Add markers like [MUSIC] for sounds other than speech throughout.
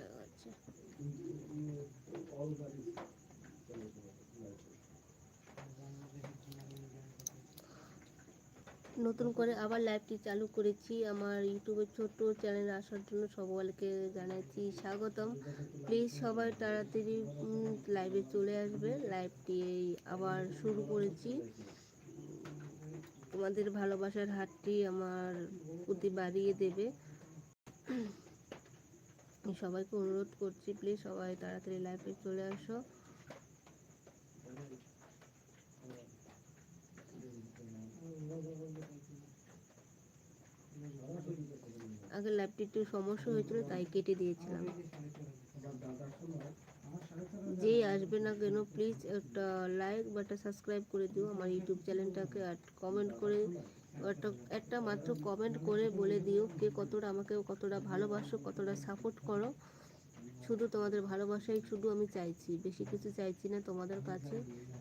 লাগাচ্ছে নতুন করে আবার লাইভটি চালু করেছি। আমার ইউটিউবের ছোট চ্যানেল আসার জন্য সকলকে জানাচ্ছি স্বাগতম। প্লিজ সবাই তাড়াতাড়ি লাইভে চলে আসবে। লাইভটি আবার শুরু করেছি। তোমাদের ভালোবাসার হাতটি আমার প্রতি বাড়িয়ে দেবে। সবাইকে অনুরোধ করছি প্লিজ সবাই তাড়াতাড়ি লাইভে চলে আসো। আগে লাইভটি একটু সমস্যা হয়েছিল, তাই কেটে দিয়েছিলাম। যেই আসবে না কেন প্লিজ একটা লাইক বা একটা সাবস্ক্রাইব করে দিও, আমার ইউটিউব চ্যানেলটাকে আর কমেন্ট করে একটা মাত্র কমেন্ট করে বলে দিও কে কতটা আমাকে কতটা ভালোবাসো, কতটা সাপোর্ট করো। শুধু তোমাদের ভালোবাসাই শুধু আমি চাইছি, বেশি কিছু চাইছি না তোমাদের কাছে।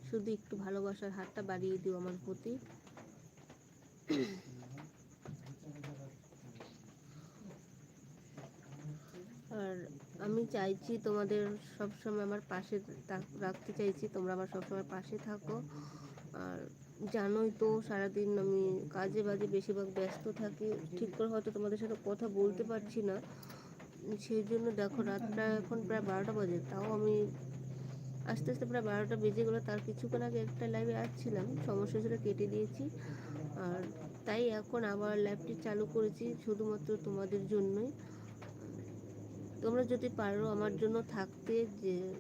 শুধু একটু ভালোবাসার হাতটা বাড়িয়ে দিও আমার প্রতি। আর আমি চাইছি তোমাদের সবসময় আমার পাশে রাখতে চাইছি, তোমরা আমার সবসময় পাশে থাকো। আর জানোই তো, সারাদিন আমি কাজে বাজে বেশিরভাগ ব্যস্ত থাকি। ঠিক করে হয়তো তোমাদের সাথে কথা বলতে পারছি না। সেই জন্য দেখো, রাত প্রায় এখন প্রায় বারোটা বাজে। তাও আমি আস্তে আস্তে প্রায় বারোটা বেজে গেলো। তার কিছুক্ষণ আগে একটা লাইভে আসছিলাম। সমস্যা ছিল কেটে দিয়েছি। আর তাই এখন আবার লাইভটি চালু করেছি শুধুমাত্র তোমাদের জন্যই। তোমরা যদি পারো আমার জন্য থাকতে যে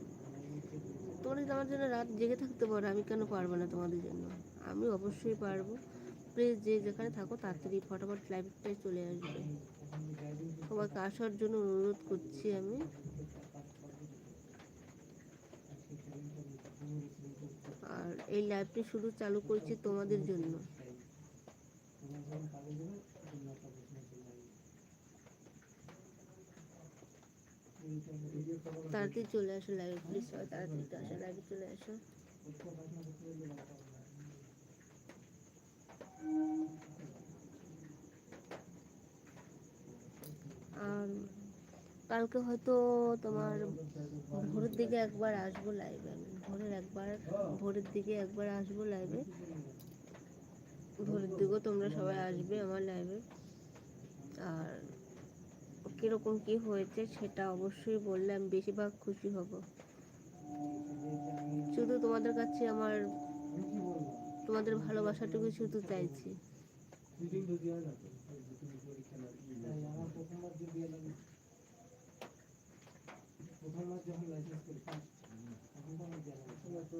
তোমরা যদি আমার জন্য রাত জেগে থাকতে পারো, আমি কেন পারব না তোমাদের জন্য? আমি অবশ্যই পারব। প্লিজ যে যেখানে থাকো, তাড়াতাড়ি ফটাফট লাইভটায় চলে আসবে। সবাইকে আসার জন্য অনুরোধ করছি আমি। আর এই লাইভটি শুধু চালু করছি তোমাদের জন্য। তাড়াতাড়ি চলে আসো লাইভে প্লিজ সবাই তাড়াতাড়ি আসো লাইভে চলে আসো। কালকে হয়তো তোমার ভোরের দিকে একবার আসব লাইভে ভোরের একবার, ভোরের দিকে একবার আসব লাইভে ভোরের দিকেও তোমরা সবাই আসবে আমার লাইভে আর কীরকম কি হয়েছে সেটা অবশ্যই বললে আমি বেশিরভাগ খুশি হব। শুধু তোমাদের কাছে আমার তোমাদের ভালোবাসাটুকু শুধু চাইছি।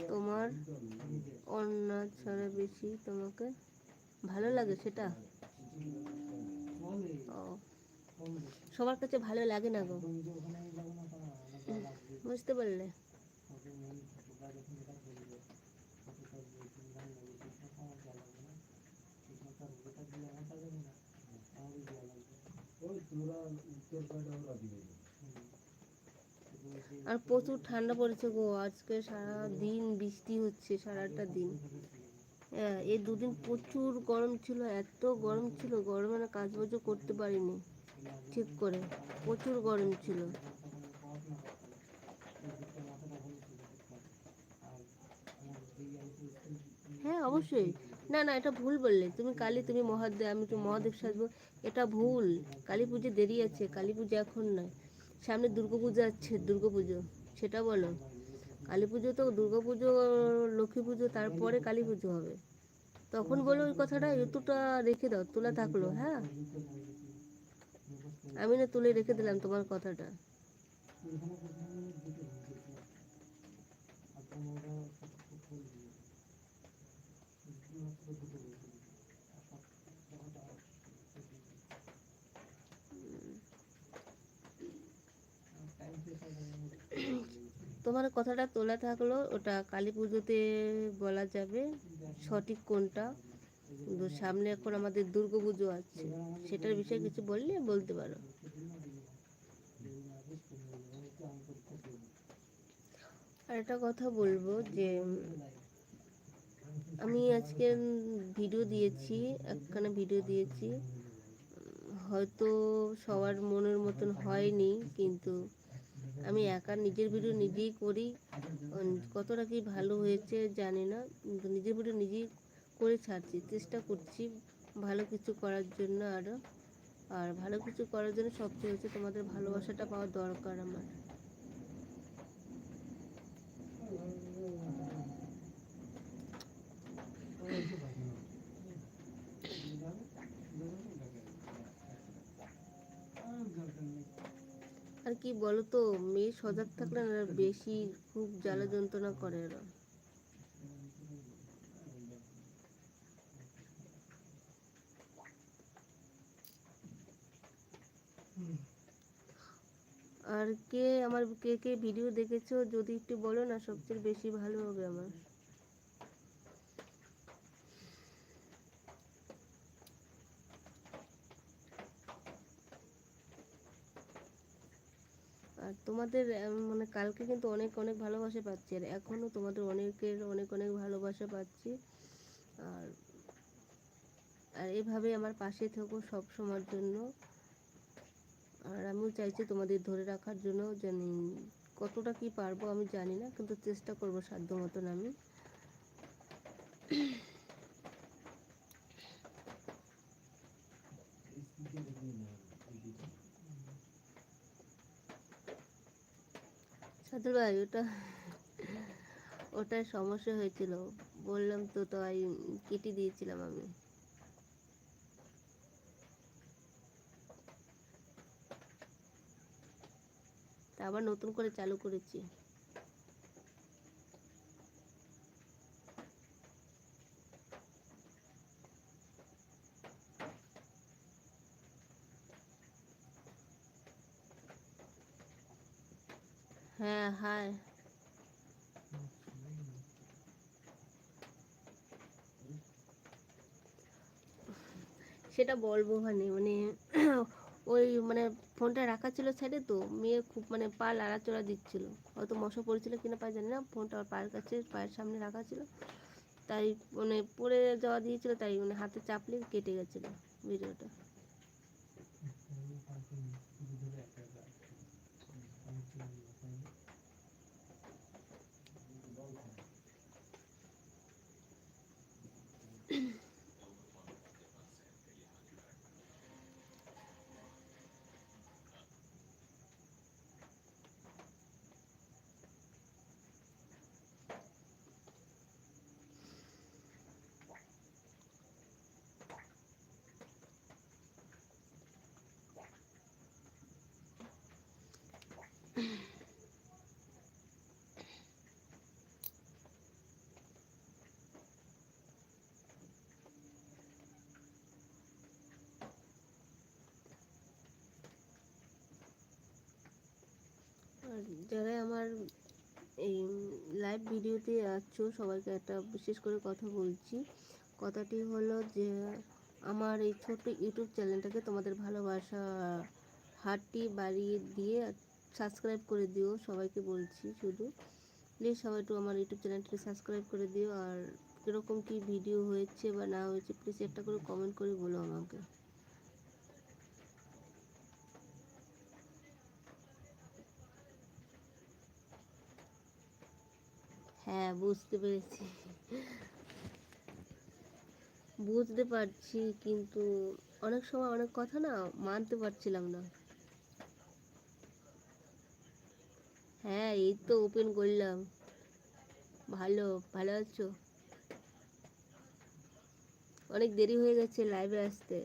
তোমার অন্য ছাড়া বেশি তোমাকে ভালো লাগে সেটা? সবার কাছে ভালো লাগে না গো। বুঝতে পারলে? আর প্রচুর ঠান্ডা পড়েছে গো, আজকে সারা দিন বৃষ্টি হচ্ছে, সারাটা দিন। হ্যাঁ এই দুদিন প্রচুর গরম ছিল, এত গরম ছিল, গরমে না কাজ বাজও করতে পারিনি, ঠিক করে, প্রচুর গরম ছিল। হ্যাঁ অবশ্যই। না না, এটা ভুল বললে। তুমি কালী, তুমি মহাদেব, আমি তো মহাদেব সাজবো। এটা ভুল। কালী পুজো দেরি আছে, কালী পুজো এখন নয়। সামনে দুর্গা পুজো আছে, দুর্গা পুজো। সেটা বলো। কালী পুজো তো দুর্গা পুজো, লক্ষ্মী পুজো, তারপরে কালী পুজো হবে। তখন বলো ওই কথাটা, এতটা রেখে দাও, তোলা থাকল হ্যাঁ? আমি না তুলে রেখে দিলাম তোমার কথাটা। তোমার কথাটা তোলা থাকল, ওটা কালী পুজোতে বলা যাবে সঠিক কোনটা? সামনে এখন আমাদের দুর্গা পুজো আছে, সেটার বিষয়ে কিছু বললে বলতে পারো। আর একটা কথা বলব যে, আমি আজকে ভিডিও দিয়েছি, একখানা ভিডিও দিয়েছি, হয়তো সবার মনের মতন হয়নি, কিন্তু আমি একা নিজের ভিডিও নিজেই করি। কতটা কি ভালো হয়েছে জানি না। নিজের ভিডিও নিজেই করে ছাড়ছি, চেষ্টা করছি ভালো কিছু করার জন্য আরও আর ভালো কিছু করার জন্য সবচেয়ে হচ্ছে তোমাদের ভালোবাসাটা পাওয়া দরকার আমার। আর কি বলো তো মেয়ে সজাগ থাকলে না বেশি খুব জ্বালা যন্ত্রণা করে এরা আর কে আমার, কে কে ভিডিও দেখেছ? যদি একটু বলো না, সবচেয়ে বেশি ভালো হবে আমার আর তোমাদের মানে কালকে কিন্তু অনেক অনেক ভালোবাসা পাচ্ছি। আর এখনও তোমাদের অনেকের অনেক অনেক ভালোবাসা পাচ্ছি। আর আর এভাবে আমার পাশে থেকো সব সময়ের জন্য। আর আমিও চাইছি তোমাদের ধরে রাখার জন্য জানি কতটা কি পারব আমি জানি না, কিন্তু চেষ্টা করব সাধ্য মতন আমি। সাদুর ভাই, ওটা ওটার সমস্যা হয়েছিল। বললাম তো তাই কেটে দিয়েছিলাম আমি। আবার নতুন করে চালু করেছি হ্যাঁ হাই সেটা বলব মানে মানে [CLEARS THROAT] ওই মানে ফোনটা রাখা ছিল সাইডে তো, মেয়ে খুব মানে পা লাড়াচড়া দিচ্ছিল। হয়তো মশা পড়েছিল কিনা পায়ে জানি না, ফোনটা ওর পায়ের কাছে, পায়ের সামনে রাখা ছিল। তাই মানে পড়ে যাওয়া দিয়েছিল, তাই মানে হাতে চাপলে কেটে গেছিল ভিডিওটা। আর যারা আমার এই লাইভ ভিডিওতে আছো, সবাইকে একটা বিশেষ করে কথা বলছি। কথাটি হলো যে, আমার এই ছোট্ট ইউটিউব চ্যানেলটাকে তোমাদের ভালোবাসা হাতটি বাড়িয়ে দিয়ে সাবস্ক্রাইব করে দিও, সবাইকে বলছি শুধু। প্লিজ সবাই একটু আমার ইউটিউব চ্যানেলটি সাবস্ক্রাইব করে দিও, আর কীরকম কী ভিডিও হয়েছে বা না হয়েছে প্লিজ একটা করে কমেন্ট করে বলো আমাকে। হ্যাঁ বুঝতে পেরেছি। বুঝতে পারছি, কিন্তু অনেক সময় অনেক কথা না মানতে পারছিলাম না। হ্যাঁ এই তো ওপেন করলাম। ভালো ভালো আছো? অনেক দেরি হয়ে গেছে লাইভে আসতে।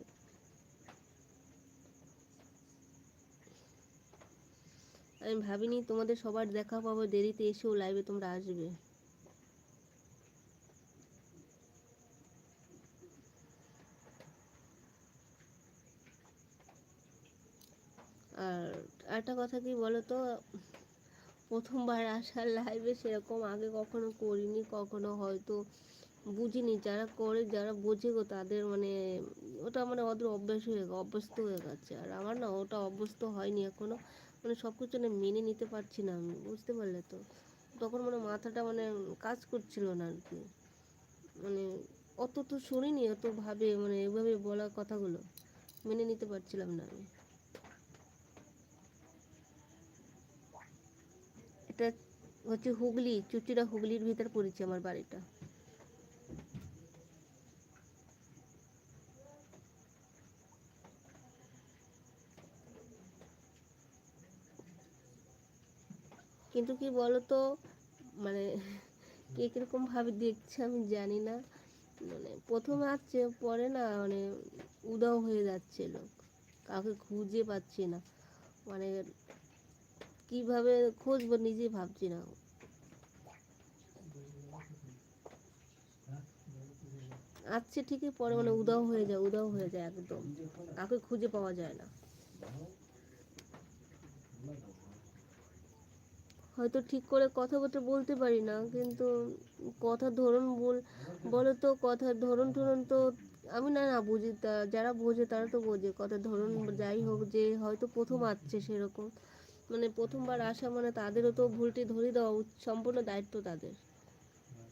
আমি ভাবিনি তোমাদের সবার দেখা পাবো, দেরিতে এসেও লাইভে তোমরা আসবে। আর একটা কথা কি বলো তো প্রথমবার আসার লাইভে সেরকম আগে কখনো করিনি, কখনো হয়তো বুঝিনি। যারা করে, যারা বোঝে গো, তাদের মানে ওটা মানে ওদের অভ্যাস হয়ে গেছে, অভ্যস্ত হয়ে গেছে। আর আমার না ওটা অভ্যস্ত হয়নি এখনও। মানে সব কিছু না মেনে নিতে পারছি না আমি, বুঝতে পারলে তো? তখন মানে মাথাটা মানে কাজ করছিল না আর কি। মানে অত তো শুনিনি, অত ভাবে মানে এভাবে বলা কথাগুলো মেনে নিতে পারছিলাম না আমি। এটা হচ্ছে হুগলি, চুচুড়া হুগলির ভিতর পড়েছে আমার বাড়িটা। কিন্তু কি বলতো মানে কে কীরকম ভাবে দেখছে আমি জানি না। মানে প্রথমে আসছে, পরে না মানে উদাও হয়ে যাচ্ছে লোক। কাউকে খুঁজে পাচ্ছি না। মানে কীভাবে খুঁজবো নিজেই ভাবছি না। আসছে ঠিকই, পরে মানে উদাও হয়ে যায়, উদাও হয়ে যায় একদম। কাউকে খুঁজে পাওয়া যায় না। হয়তো ঠিক করে কথাবার্তা বলতে পারি না, কিন্তু কথার ধরন বল বলো তো কথার ধরন টরন তো আমি না না বুঝি। যারা বোঝে তারা তো বোঝে। কথার ধরন যাই হোক, যে হয়তো প্রথম আসছে সেরকম। মানে প্রথমবার আসা মানে তাদেরও তো ভুলটি ধরে দেওয়া সম্পূর্ণ দায়িত্ব তাদের।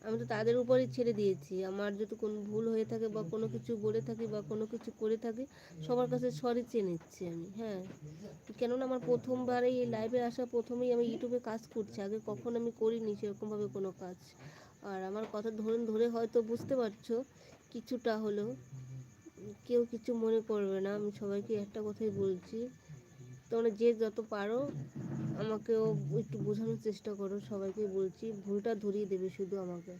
আমি তো তাদের উপরই ছেড়ে দিয়েছি। আমার যদি কোনো ভুল হয়ে থাকে বা কোনো কিছু বলে থাকি বা কোনো কিছু করে থাকি, সবার কাছে সরি চেয়ে নিচ্ছি আমি হ্যাঁ। কেননা আমার প্রথমবার এই লাইভে আসা, প্রথমেই আমি ইউটিউবে কাজ করছি। আগে কখন আমি করিনি সেরকমভাবে কোনো কাজ। আর আমার কথা ধরুন, ধরে হয়তো বুঝতে পারছ, কিছুটা হলেও কেউ কিছু মনে করবে না। আমি সবাইকে একটা কথাই বলছি তোমরা যে যত পারো, আমাকেও একটু বোঝানোর চেষ্টা করো, সবাইকে বলছি, ভুলটা ধরিয়ে দেবে শুধু আমাকে।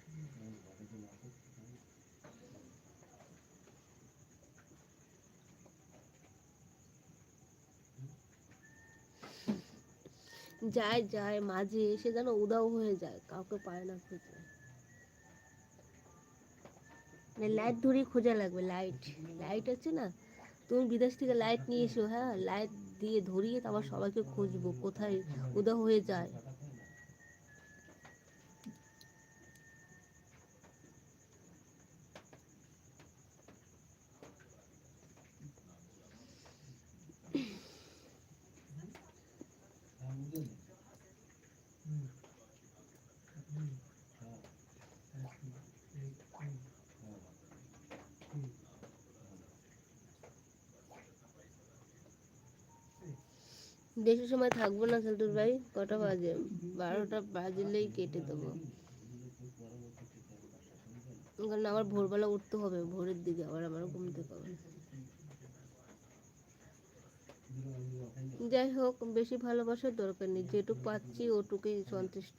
যায় যায়, মাঝে এসে যেন উদাও হয়ে যায়, কাউকে পায় না খুঁজে। মানে লাইট ধরেই খোঁজা লাগবে লাইট লাইট আছে না? তুমি বিদেশ থেকে লাইট নিয়ে এসো হ্যাঁ? লাইট দিয়ে ধরিয়ে তারপর সবাইকে খুঁজবো কোথায় উদা হয়ে যায়। বেশি সময় থাকব না, খেলতুর ভাই। কটা বাজে? বারোটা বাজলেই কেটে দেবো। কারণ আবার ভোরবেলা উঠতে হবে, ভোরের দিকে আবার আমার ঘুম থেকে হবে। যাই হোক, বেশি ভালোবাসার দরকার নেই, যেটুকু পাচ্ছি ওটুকুই সন্তুষ্ট।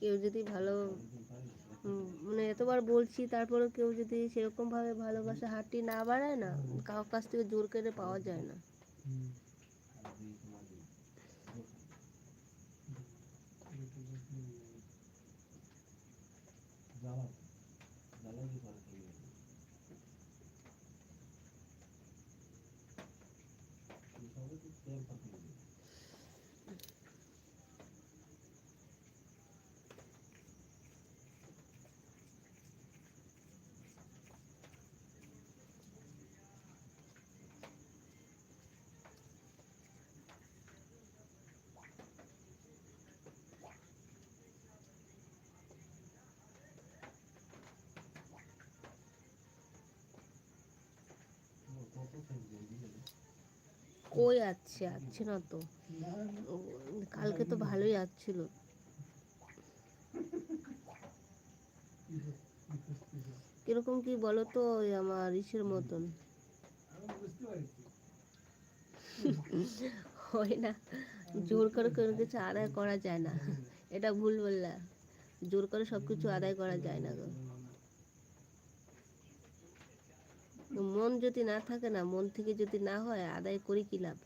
কেউ যদি ভালো মানে এতবার বলছি তারপরে কেউ যদি সেরকম ভাবে ভালোবাসা হাতটি না বাড়ায় না কারোর কাছ থেকে জোর করে পাওয়া যায় না। কই আসছে আসছে না তো। কালকে তো ভালোই আসছিল কীরকম কি বলো তো আমার ইসের মতন? হয় না। জোর করে কোনো কিছু আদায় করা যায় না। এটা ভুল বললা। জোর করে সব কিছু আদায় করা যায় না গো। মন যদি না থাকে না, মন থেকে যদি না হয়, আদায় করি কি লাভ?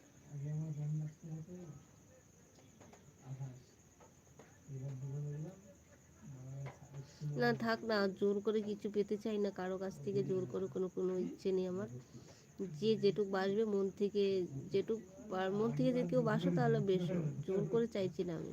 না থাক না, জোর করে কিছু পেতে চাই না, কারও কাছ থেকে জোর করে কোনো কোনো ইচ্ছে নেই আমার। যে যেটুক বাসবে মন থেকে যেটুক মন থেকে যদি কেউ বাসো তাহলে বেশ, জোর করে চাইছি না আমি।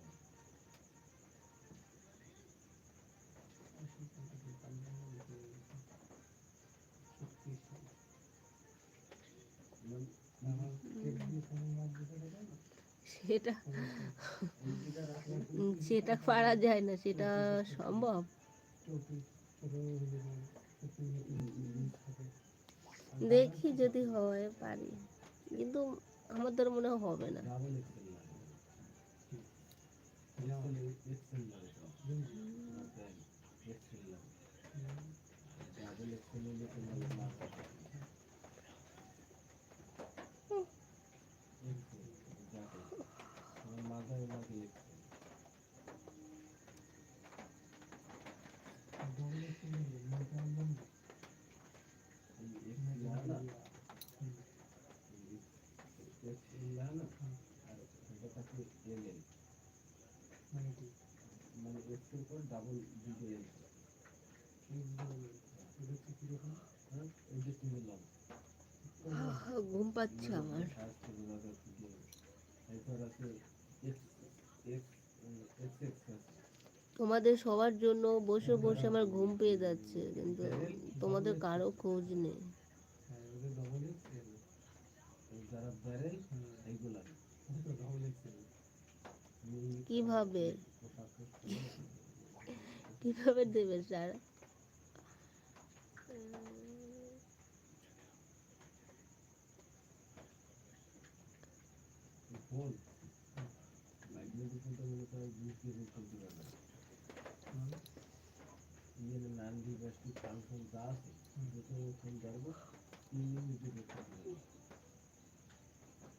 সেটা সেটা পারা যায় না, সেটা সম্ভব। দেখি যদি হয় পারি। কিন্তু আমাদের মনে হবে না। ঘুম পাচ্ছে আমার তোমাদের সবার জন্য বসে বসে আমার ঘুম পেয়ে যাচ্ছে, কিন্তু তোমাদের কারও খোঁজ নেই। কীভাবে? কীভাবে দেবে স্যার?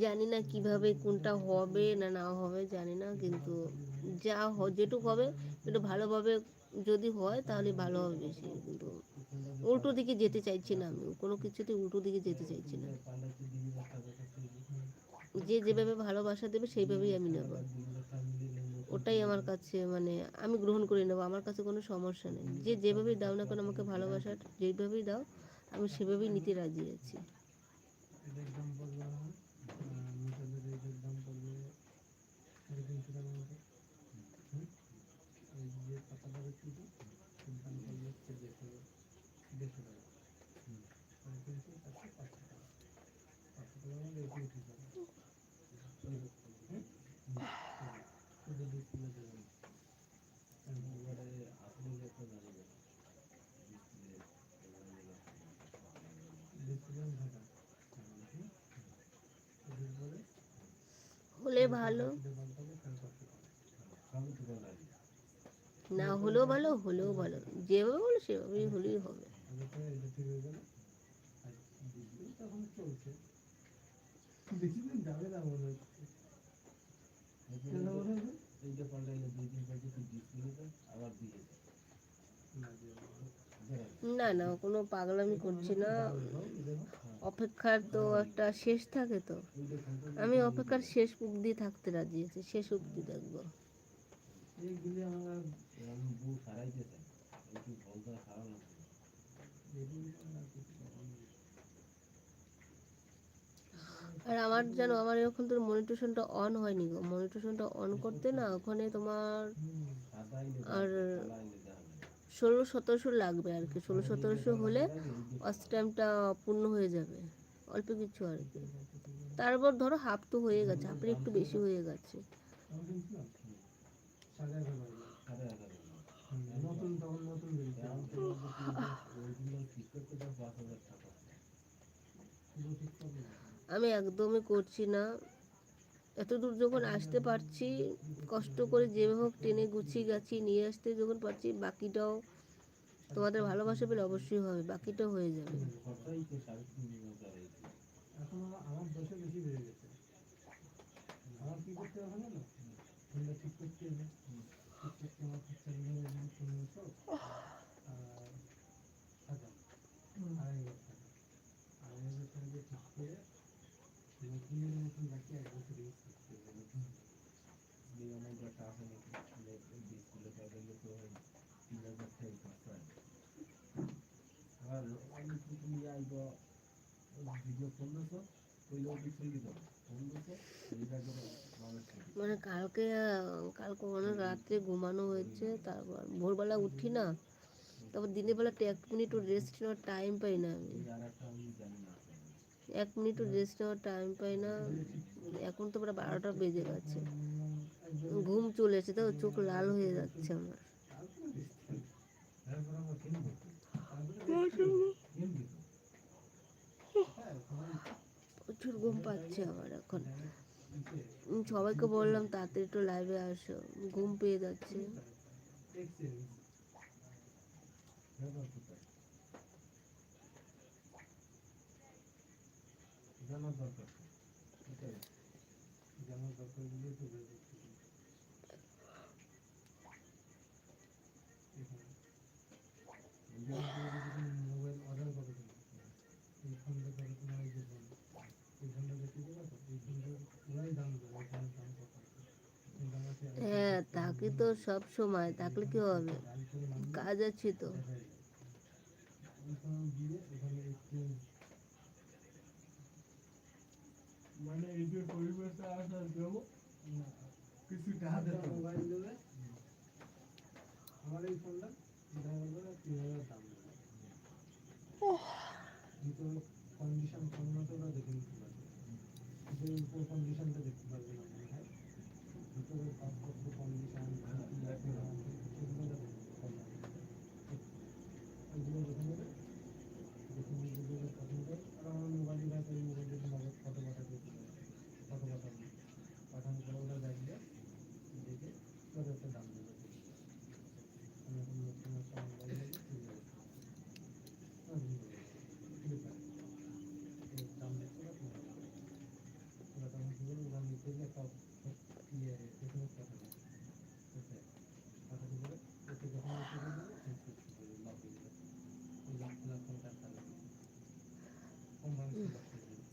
জানি না কীভাবে কোনটা হবে না না হবে, জানি না, কিন্তু যা হ- যেটুকু হবে, একটু ভালোভাবে যদি হয় তাহলে ভালো হবে বেশি, কিন্তু উল্টো দিকে যেতে চাইছি না আমি, কোনো কিছুতে উল্টো দিকে যেতে চাইছি না। যে যেভাবে ভালোবাসা দেবে সেইভাবেই আমি নেব। ওটাই আমার কাছে মানে আমি গ্রহণ করে নেব, আমার কাছে কোনো সমস্যা নেই। যে যেভাবেই দাও না কেন আমাকে ভালোবাসা যেভাবেই দাও, আমি সেভাবেই নিতে রাজি আছি। যে পাতাটা দেখছি তো এর দাম পড়বে হচ্ছে দেড়শো দেড়শো টাকা সাড়ে তিনশো চারশো পাঁচশো টাকা পাঁচশো এটি উঠে যাবে হুম? হুম। শুধু দেবেন ডিসপ্লে ঢাকা হুম? এটির হলে ভালো এটা পাল্টালে সাড়ে পাঁচশো টাকা না হলেও ভালো হলেও ভালো যেভাবে বলো, সেভাবেই হলেই হবে। না না, কোনো পাগলামি করছি না। অপেক্ষার তো একটা শেষ থাকে তো। আমি অপেক্ষার শেষ অবধি থাকতে রাজি আছি, শেষ অবধি দেখব। এইগুলি আমার এগুলি আর আমার যেন আমার এখন তোর মনিটেশনটা অন হয়নি গো। মনিটেশনটা অন করতে না ওখানে তোমার আর ষোলো সতেরোশো লাগবে আর কি। ষোলো সতেরোশো হলে টাইমটা পূর্ণ হয়ে যাবে। অল্প কিছু আর কি। তারপর ধরো হাফ তো হয়ে গেছে হাফের একটু বেশি হয়ে গেছে। না। আমি একদমই করছি না। এত দূর যখন আসতে পারছি, কষ্ট করে যেভাবে হোক টেনে গুছিয়ে গাছি নিয়ে আসতে যখন পারছি, বাকিটাও তোমাদের ভালোবাসা পেলে অবশ্যই হবে বাকিটাও হয়ে যাবে। আমার কি করতে হবে ফোনটা ঠিক করতে হবে। ঠিক করতে আমার খরচা বেড়ে যাবে পনেরোশো আর হাজার আড়াই হাজার টাকা আড়াই হাজার টাকা দিয়ে ঠিক করে নতুনের মতন বাকি এক বছর ইউজ করতে হবে নতুন যে অনেক একটা আছে নাকি যে ডিসপ্লে পাইলে তো মানে কালকে কালকে অনেক রাত্রে ঘুমানো হয়েছে, তারপর ভোরবেলা উঠি না, তারপর দিনের বেলা এক মিনিটও রেস্ট নেওয়ার টাইম পাই না আমি। এক মিনিটও রেস্ট নেওয়ার টাইম পাই না, এখন তো প্রায় বারোটা বেজে গেছে। ঘুম চলে এসেছে তো চোখ লাল হয়ে যাচ্ছে আমার তারপর আমরা কিনবো তারপরে কিনবি তো হ্যাঁ সবাই প্রচুর ঘুম পাচ্ছে আমার এখন। সবাইকে বললাম, তাড়াতাড়ি একটু লাইভে আসো। ঘুম পেয়ে যাচ্ছে। মোবাইল অর্ডার করে তোমার হ্যাঁ থাকি তো সব সময় থাকলে কি হবে? কাজ আছে তো। মানে এই যে পরিবেশে আসার জন্য কিছু টাকা হবে। মোবাইল দেবে। আমার এই ফোনটা দেখা গেলো তিন হাজার দাম দেবে। কন্ডিশন দেখে নিতে কিন্তু উপর কন্ডিশনটা দেখতে পারবেন আপনারা ভিতরে কাগজপত্র কন্ডিশন সেগুলো দেখতে পারবে না। ওইগুলো দেখে নেবে দেখে নিয়ে যেগুলো পছন্দ আর আমার মোবাইলে হয়তো এই মোবাইলের নগদ ফটো পাঠাতে ফটো পাঠাবো পাঠানোর পরে ওরা দেখবে দেখে ওরা একটা দাম দেবে আমি এখন নতুন একটা মোবাইল নেব ঠিক আছে ফ্লিপকার্ট দাম দেখতে পাচ্ছি ওরা তখন কি করবে ওরা নিতে গিয়ে একটা ইয়ে এসএমএস পাঠাবে ওকে পাঠাতে পারে ওকে যখন ওকে দেবে চেঞ্জ করতে পারবে লক হয়ে যাবে ওই লাখ লাখ টাকা লাগবে কম দামে লক করে দেবে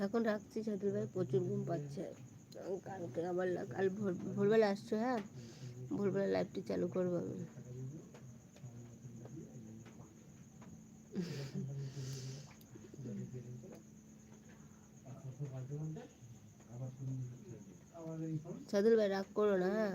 এখন রাখছি সাদুল ভাই প্রচুর ঘুম পাচ্ছে। কালকে আবার কাল ভোর, ভোরবেলা আসছো হ্যাঁ? ভোরবেলা লাইভটি চালু করব আমি। আমার সাদুল ভাই রাগ করো না হ্যাঁ?